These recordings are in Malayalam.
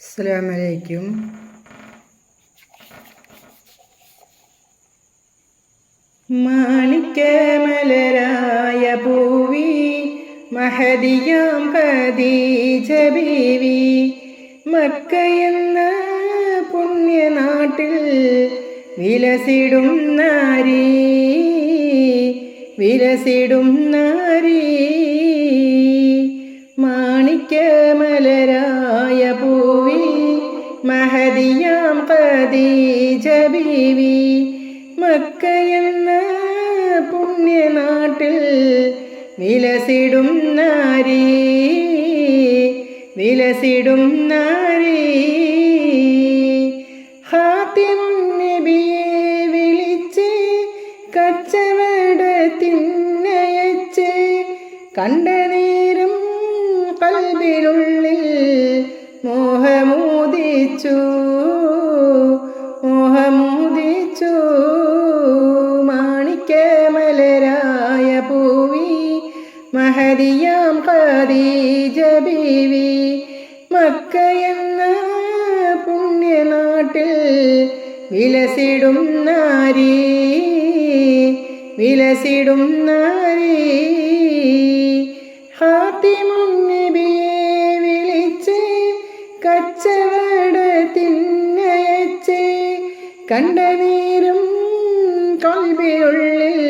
അസ്സലാമലൈക്കും. മാണിക്യമലരായ പൂവി മഹദിയാം ഖദീജ ബീവി. മക്കയെന്ന പുണ്യനാട്ടിൽ വിലസിടും നാരി വിലസിടും നാരി. ബീവി മക്കയെന്ന പുണ്യനാട്ടിൽ വിലസിടും നാരി വിലസിടും നാരി. ഹാത്തിമുൻ നബിയെ വിളിച്ച് കച്ചവടത്തിന്നയച്ച് കണ്ട നേരം കൽബിനുള്ളിൽ മോഹമൂതിച്ചു ഖദീജ ബീവി മക്കയെന്ന പുണ്യനാട്ടിൽ വിലസിടും നാരി വിലസിടും നാരി. ഹാത്തിമുൻ നബിയെ വിളിച്ച് കച്ചവടത്തിന്നയച്ച് കണ്ട കൽവിയുള്ളിൽ കൽബിനുള്ളിൽ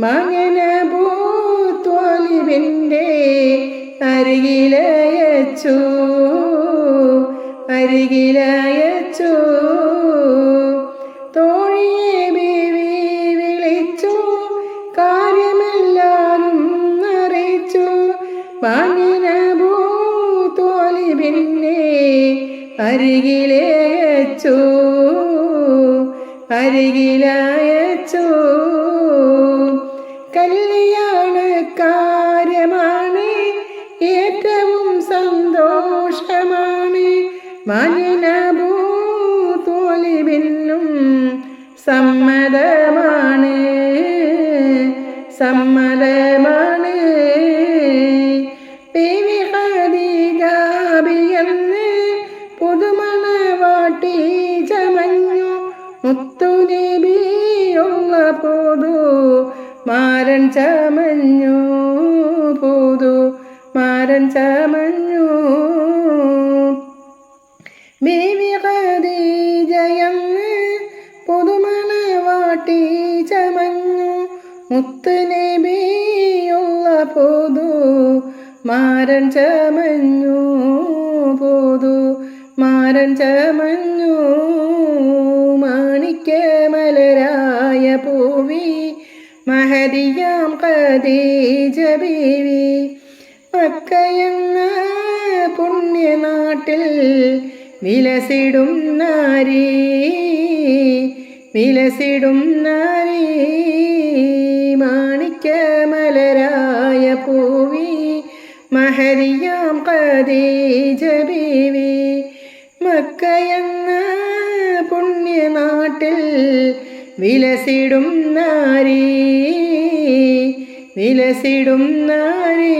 മകനബൂത്വാലിബിന്റെ അരികിലയച്ചു. അരികിലയച്ചു. തോഴിയെ ബീവി വിളിച്ചു. കാര്യമെല്ലാരും അറിയിച്ചു. മകനബൂത്വാലിബിന്റെ അരികിലയച്ചു. അരികിലയച്ചു മലിനഭൂതോലിബിന്നും സമ്മതമാണ് സമ്മതമാണ്. ബീവി ഖദീജാബിയെന്ന് പുതുമണവാട്ടി ചമഞ്ഞു മുത്തുനബിയുള്ള പോതു മാരൻ ചമഞ്ഞു പോതു മാരൻ ചമഞ്ഞു. മുത്തുനബിയുള്ള പോതു മാരൻ ചമഞ്ഞു പോതു മാരൻ ചമഞ്ഞു മാണിക്യമലരായ പൂവി മഹരിയാം ഖദീജ ബീവി. മക്കയെന്ന പുണ്യനാട്ടിൽ വിലസിടും നാരി വിലസിടും നാരി. പൂവി മഹരിയാം ഖദീജ ബീവി. മക്കയെന്ന പുണ്യനാട്ടിൽ വിലസിടും നാരി വിലസിടും നാരി.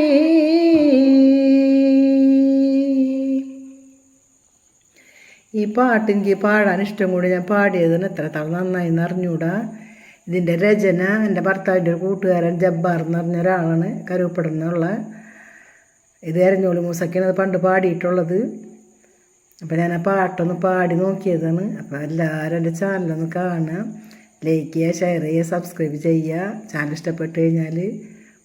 ഈ പാട്ട് എനിക്ക് പാടാൻ ഇഷ്ടം കൂടി ഞാൻ പാടിയതിന് എത്ര തവണ നന്നായി അറിഞ്ഞൂടാ ഇതിന്റെ രചന എന്റെ ഭർത്താവിന്റെ ഒരു കൂട്ടുകാരൻ ജബ്ബാർ എന്ന് പറഞ്ഞ ഒരാളാണ് കരുവപ്പെടുന്നുള്ള. ഇത് എരഞ്ഞോളി മൂസക്കാണ് അത് പണ്ട് പാടിയിട്ടുള്ളത്. അപ്പോൾ ഞാൻ ആ പാട്ടൊന്ന് പാടി നോക്കിയതാണ്. അപ്പോൾ എല്ലാവരും എന്റെ ചാനലൊന്ന് കാണുക. ലൈക്ക് ചെയ്യുക ഷെയർ ചെയ്യുക സബ്സ്ക്രൈബ് ചെയ്യുക. ചാനൽ ഇഷ്ടപ്പെട്ട് കഴിഞ്ഞാൽ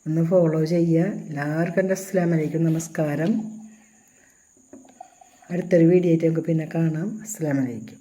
ഒന്ന് ഫോളോ ചെയ്യുക. എല്ലാവർക്കും എന്റെ അസ്സാമലൈക്കും നമസ്കാരം. അടുത്തൊരു വീഡിയോ ആയിട്ട് നമുക്ക് പിന്നെ കാണാം. അസ്സാം വലൈക്കും